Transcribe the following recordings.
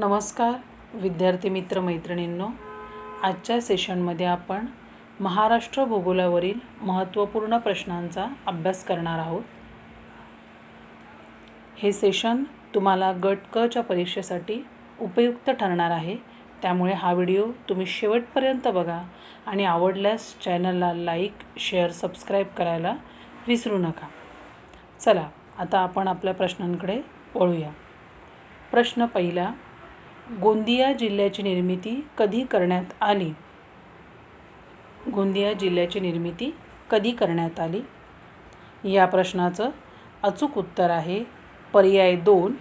नमस्कार विद्यार्थी मित्र मैत्रिणींनो आजच्या सेशनमध्ये आपण महाराष्ट्र भूगोलावरील महत्त्वपूर्ण प्रश्नांचा अभ्यास करणार आहोत. हे सेशन तुम्हाला गट क च्या परीक्षेसाठी उपयुक्त ठरणार आहे. त्यामुळे हा व्हिडिओ तुम्ही शेवटपर्यंत बघा आणि आवडल्यास चॅनलला लाईक शेअर सबस्क्राईब करायला विसरू नका. चला आता आपण आपल्या प्रश्नांकडे वळूया. प्रश्न पहिला गोंदिया जिल्ह्याची निर्मिती कधी करण्यात आली? गोंदिया जिल्ह्याची निर्मिती कधी करण्यात आली? या प्रश्नाचं अचूक उत्तर आहे पर्याय दोन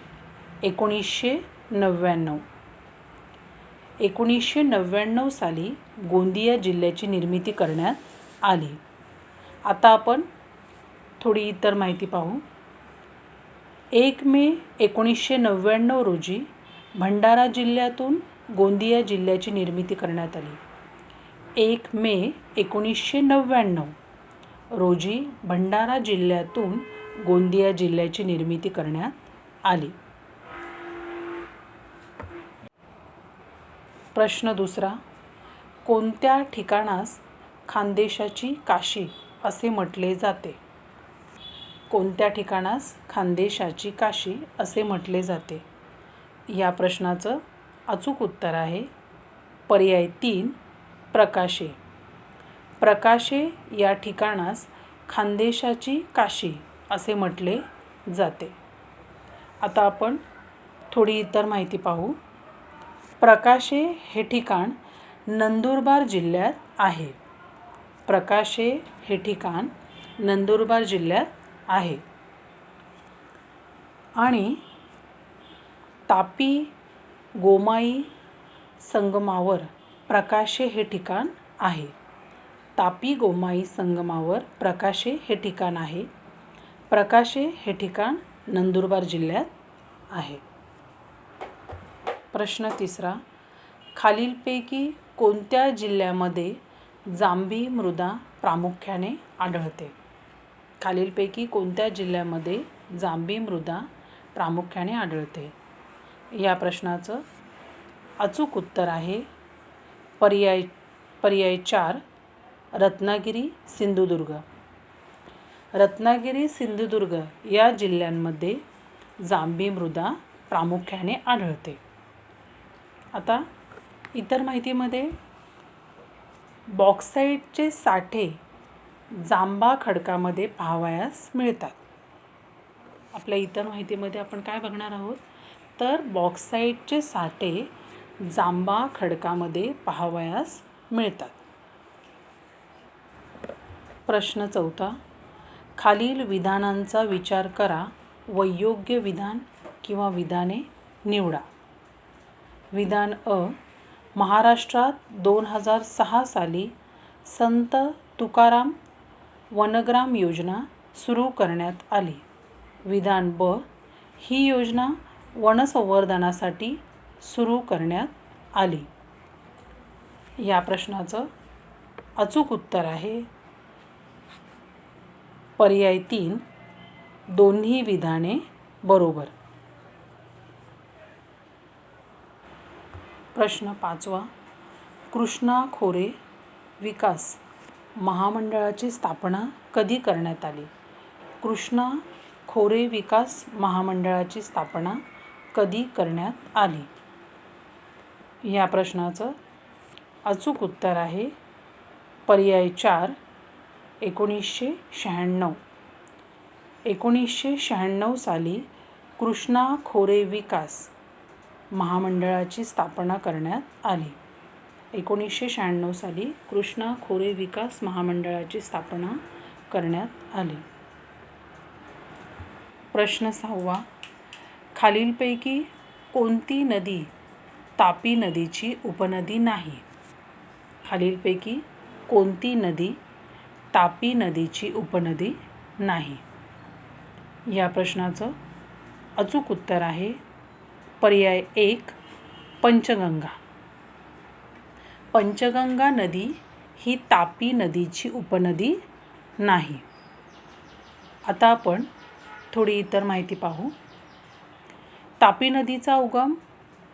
एकोणीसशे नव्याण्णव. एकोणीसशे नव्याण्णव साली गोंदिया जिल्ह्याची निर्मिती करण्यात आली. आता आपण थोडी इतर माहिती पाहू. एक मे एकोणीसशे नव्याण्णव रोजी भंडारा जिल्ह्यातून गोंदिया जिल्ह्याची निर्मिती करण्यात आली. एक मे एकोणीसशे नव्याण्णव रोजी भंडारा जिल्ह्यातून गोंदिया जिल्ह्याची निर्मिती करण्यात आली. प्रश्न दुसरा कोणत्या ठिकाणास खानदेशाची काशी असे म्हटले जाते? कोणत्या ठिकाणास खानदेशाची काशी असे म्हटले जाते? या प्रश्नाचं अचूक उत्तर आहे. पर्याय तीन प्रकाशे. प्रकाशे या ठिकाणास खानदेशाची काशी असे म्हटले जाते. आता आपण थोडी इतर माहिती पाहू. प्रकाशे हे ठिकाण नंदुरबार जिल्ह्यात आहे. प्रकाशे हे ठिकाण नंदुरबार जिल्ह्यात आहे. आणि तापी गोमाई संगमावर प्रकाशे हे ठिकाण आहे. तापी गोमाई संगमावर प्रकाशे हे ठिकाण आहे. प्रकाशे हे ठिकाण नंदुरबार जिल्ह्यात आहे. प्रश्न तिसरा. खालीलपैकी कोणत्या जिल्ह्यामध्ये जांभी मृदा प्रामुख्याने आढळते? खालीलपैकी कोणत्या जिल्ह्यामध्ये जांभी मृदा प्रामुख्याने आढळते? या प्रश्नाचं अचूक उत्तर आहे. पर्याय पर्याय चार रत्नागिरी सिंधुदुर्ग. रत्नागिरी सिंधुदुर्ग या जिल्ह्यांमध्ये जांभी मृदा प्रामुख्याने आढळते. आता इतर माहितीमध्ये बॉक्साईटचे साठे जांबा खडकामध्ये पाहावयास मिळतात. आपल्या इतर माहितीमध्ये आपण काय बघणार आहोत? तर बॉक्साईटचे साठे जांबा खडकामध्ये पाहावयास मिळतात. प्रश्न चौथा. खालील विधानांचा विचार करा व योग्य विधान किंवा विधाने निवडा. विधान अ. महाराष्ट्रात दोन हजार सहा साली संत तुकाराम वनग्राम योजना सुरू करण्यात आली. विधान ब. ही योजना वनसंवर्धनासाठी सुरू करण्यात आली. या प्रश्नाचं अचूक उत्तर आहे. पर्याय तीन दोन्ही विधाने बरोबर. प्रश्न पाचवा कृष्णा खोरे विकास महामंडळाची स्थापना कधी करण्यात आली? कृष्णा खोरे विकास महामंडळाची स्थापना कधी करण्यात आली? या प्रश्नाचं अचूक उत्तर आहे पर्याय चार एकोणीसशे शहाण्णव. एकोणीसशे शहाण्णव साली कृष्णा खोरे विकास महामंडळाची स्थापना करण्यात आली. एकोणीसशे शहाण्णव साली कृष्णा खोरे विकास महामंडळाची स्थापना करण्यात आली. प्रश्न सहावा खालीलपैकी कोणती नदी तापी नदीची उपनदी नाही? खालीलपैकी कोणती नदी तापी नदीची उपनदी नाही? या प्रश्नाचं अचूक उत्तर आहे पर्याय एक पंचगंगा. पंचगंगा नदी ही तापी नदीची उपनदी नाही. आता आपण थोडी इतर माहिती पाहू. तापी नदीचा उगम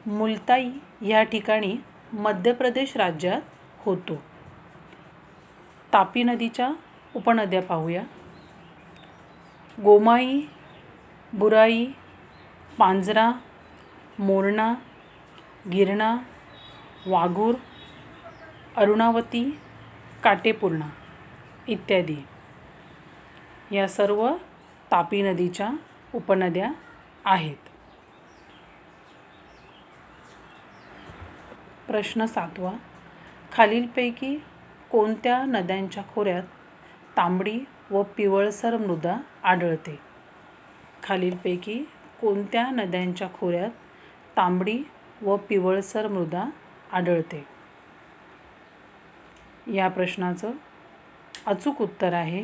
मुलताई या ठिकाणी मध्य प्रदेश राज्यात होतो. तापी नदीच्या उपनद्या पाहूया. गोमाई बुराई पांजरा मोरणा गिरणा वाघूर अरुणावती काटेपूर्णा इत्यादी. या सर्व तापी नदीच्या उपनद्या आहेत. प्रश्न सातवा. खालीलपैकी कोणत्या नद्यांच्या खोऱ्यात तांबडी व पिवळसर मृदा आढळते? खालीलपैकी कोणत्या नद्यांच्या खोऱ्यात तांबडी व पिवळसर मृदा आढळते? या प्रश्नाचं अचूक उत्तर आहे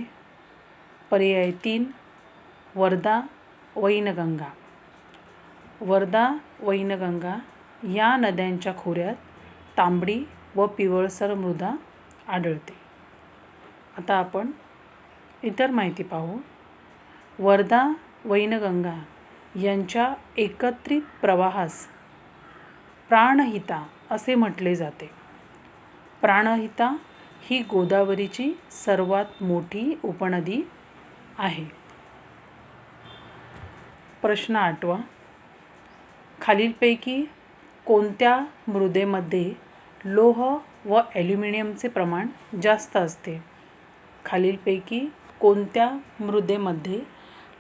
पर्याय तीन वर्धा वैनगंगा. वर्धा वैनगंगा या नद्यांच्या खोऱ्यात तांबडी व पिवळसर मृदा आढळते. आता आपण इतर माहिती पाहू. वर्धा वैनगंगा यांच्या एकत्रित प्रवाहास प्राणहिता असे म्हटले जाते. प्राणहिता ही गोदावरीची सर्वात मोठी उपनदी आहे. प्रश्न आठवा. खालीलपैकी कोणत्या मृदेमध्ये लोह व ॲल्युमिनियमचे प्रमाण जास्त असते? खालीलपैकी कोणत्या मृदेमध्ये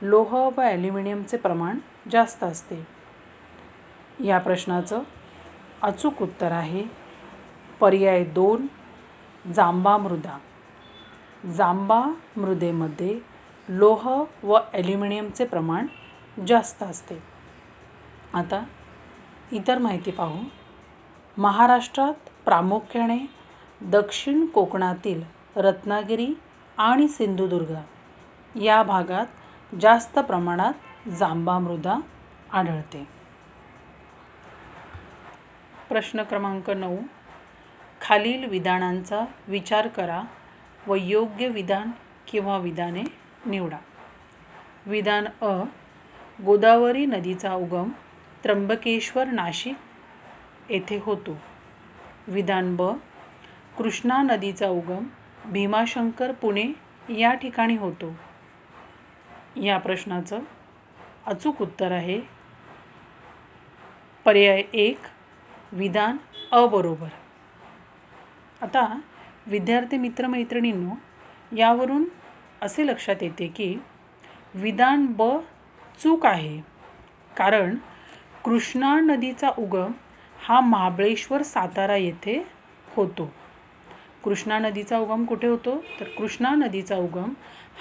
लोह व ॲल्युमिनियमचे प्रमाण जास्त असते? या प्रश्नाचं अचूक उत्तर आहे पर्याय दोन जांबा मृदा. जांबा मृदेमध्ये लोह व ॲल्युमिनियमचे प्रमाण जास्त असते. आता इतर माहिती पाहू. महाराष्ट्रात प्रामुख्याने दक्षिण कोकणातील रत्नागिरी आणि सिंधुदुर्ग या भागात जास्त प्रमाणात जांबा मृदा आढळते. प्रश्न क्रमांक नऊ. खालील विधानांचा विचार करा व योग्य विधान किंवा विधाने निवडा. विधान अ. गोदावरी नदीचा उगम त्र्यंबकेश्वर नाशिक येथे होतो. विधान ब. कृष्णा नदीचा उगम भीमाशंकर पुणे या ठिकाणी होतो. या प्रश्नाचं अचूक उत्तर आहे. पर्याय एक विधान अबरोबर आता विद्यार्थी मित्रमैत्रिणींनो यावरून असे लक्षात येते की विधान ब चूक आहे. कारण कृष्णा नदीचा उगम हा महाबळेश्वर सातारा येथे होतो. कृष्णा नदीचा उगम कुठे होतो? तर कृष्णा नदीचा उगम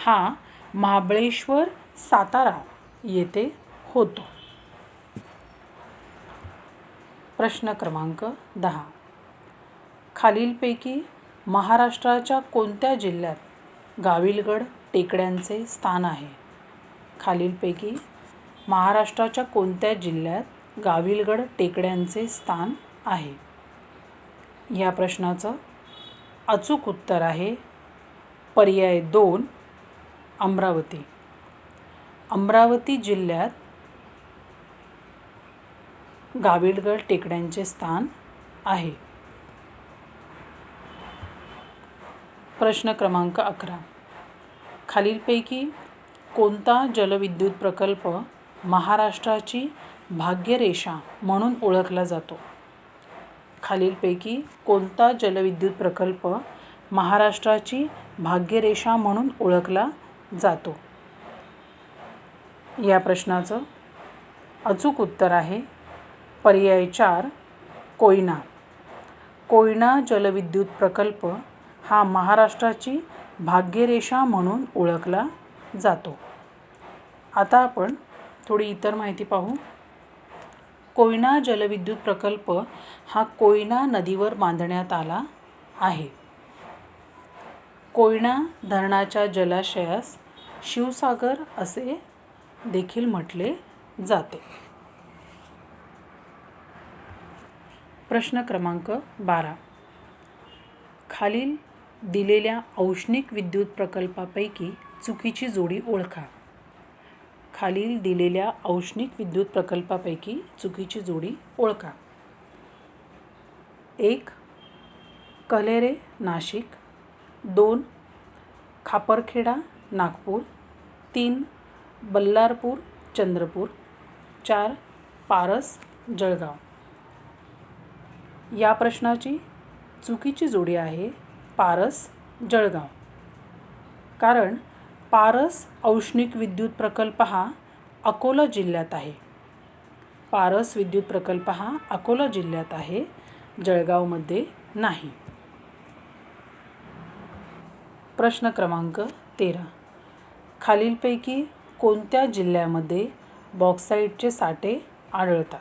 हा महाबळेश्वर सातारा येथे होतो. प्रश्न क्रमांक दहा. खालीलपैकी महाराष्ट्राच्या कोणत्या जिल्ह्यात गाविलगड टेकड्यांचे स्थान आहे? खालीलपैकी महाराष्ट्राच्या कोणत्या जिल्ह्यात गाविलगड टेकड्यांचे स्थान आहे? या प्रश्नाचं अचूक उत्तर आहे पर्याय दोन अमरावती. अमरावती जिल्ह्यात गाविलगड टेकड्यांचे स्थान आहे. प्रश्न क्रमांक अकरा. खालीलपैकी कोणता जलविद्युत प्रकल्प महाराष्ट्राची भाग्यरेषा म्हणून ओळखला जातो. खालीलपैकी कोणता जलविद्युत प्रकल्प महाराष्ट्राची भाग्यरेषा म्हणून ओळखला जातो? या प्रश्नाचं अचूक उत्तर आहे पर्याय चार कोयना. कोयना जलविद्युत प्रकल्प हा महाराष्ट्राची भाग्यरेषा म्हणून ओळखला जातो. आता आपण थोडी इतर माहिती पाहू. कोयना जलविद्युत प्रकल्प हा कोयना नदीवर बांधण्यात आला आहे. कोयना धरणाच्या जलाशयास शिवसागर असे देखील म्हटले जाते. प्रश्न क्रमांक बारा. खालील दिलेल्या औष्णिक विद्युत प्रकल्पापैकी चुकीची जोडी ओळखा. खालील दिलेल्या औष्णिक विद्युत प्रकल्पापैकी चुकीची जोडी ओळखा. एक कलेरे नाशिक. दोन खापरखेडा नागपूर. तीन बल्लारपूर चंद्रपूर. चार पारस जळगाव. या प्रश्नाची चुकीची जोडी आहे पारस जळगाव. कारण पारस औष्णिक विद्युत प्रकल्प हा अकोला जिल्ह्यात आहे. पारस विद्युत प्रकल्प हा अकोला जिल्ह्यात आहे जळगावमध्ये नाही. प्रश्न क्रमांक तेरा. खालीलपैकी कोणत्या जिल्ह्यामध्ये बॉक्साईटचे साठे आढळतात?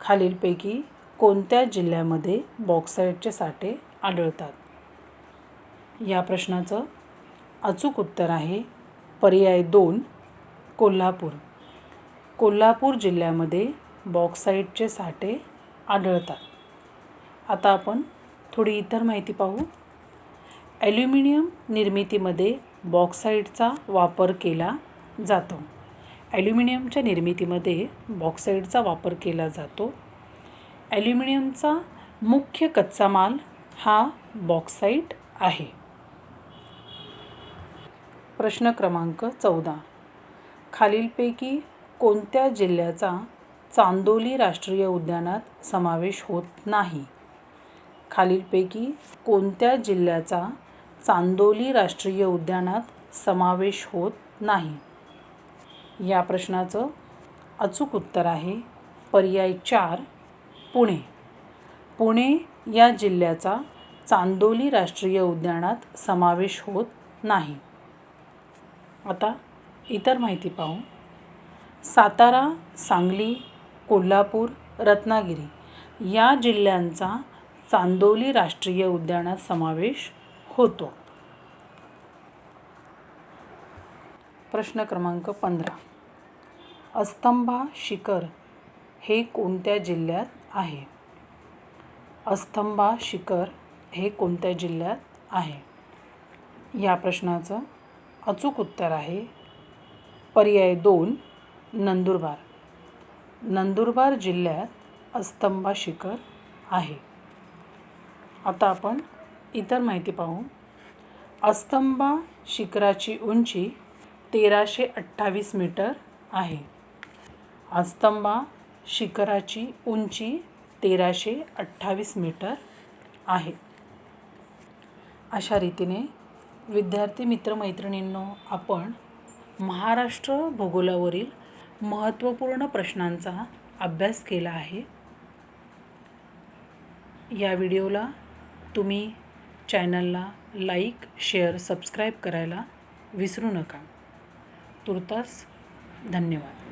खालीलपैकी कोणत्या जिल्ह्यामध्ये बॉक्साईटचे साठे आढळतात? या प्रश्नाचं अचूक उत्तर आहे. पर्याय दोन कोल्हापूर. कोल्हापूर जिल्ह्यामध्ये बॉक्साईटचे साठे आढळतात. आता आपण थोडी इतर माहिती पाहू. ॲल्युमिनियम निर्मितीमध्ये बॉक्साईटचा वापर केला जातो. ॲल्युमिनियमच्या निर्मितीमध्ये बॉक्साईटचा वापर केला जातो. ॲल्युमिनियमचा मुख्य कच्चा माल हा बॉक्साईट आहे. प्रश्न क्रमांक चौदा. खालीलपैकी कोणत्या जिल्ह्याचा चांदोली राष्ट्रीय उद्यानात समावेश होत नाही? खालीलपैकी कोणत्या जिल्ह्याचा चांदोली राष्ट्रीय उद्यानात समावेश होत नाही? या प्रश्नाचं अचूक उत्तर आहे पर्याय चार पुणे. पुणे या जिल्ह्याचा चांदोली राष्ट्रीय उद्यानात समावेश होत नाही. आता इतर माहिती पाहू. सातारा सांगली कोल्हापूर रत्नागिरी या जिल्ह्यांचा चांदोली राष्ट्रीय उद्यानात समावेश होतो. प्रश्न क्रमांक पंधरा. अस्तंभा शिखर हे कोणत्या जिल्ह्यात आहे? अस्तंभा शिखर हे कोणत्या जिल्ह्यात आहे? या प्रश्नाचं अचूक उत्तर आहे. पर्याय दोन नंदुरबार. नंदुरबार जिल्ह्यात अस्तंबा शिखर आहे. आता आपण इतर माहिती पाहू. अस्तंबा शिखराची उंची तेराशे अठ्ठावीस मीटर आहे. अस्तंबा शिखराची उंची तेराशे अठ्ठावीस मीटर आहे. अशा रीतीने विद्यार्थी मित्रमैत्रिणींनो आपण महाराष्ट्र भूगोलावरील महत्त्वपूर्ण प्रश्नांचा अभ्यास केला आहे. या व्हिडिओला तुम्ही चॅनलला लाईक शेअर सबस्क्राईब करायला विसरू नका. तुर्तास धन्यवाद.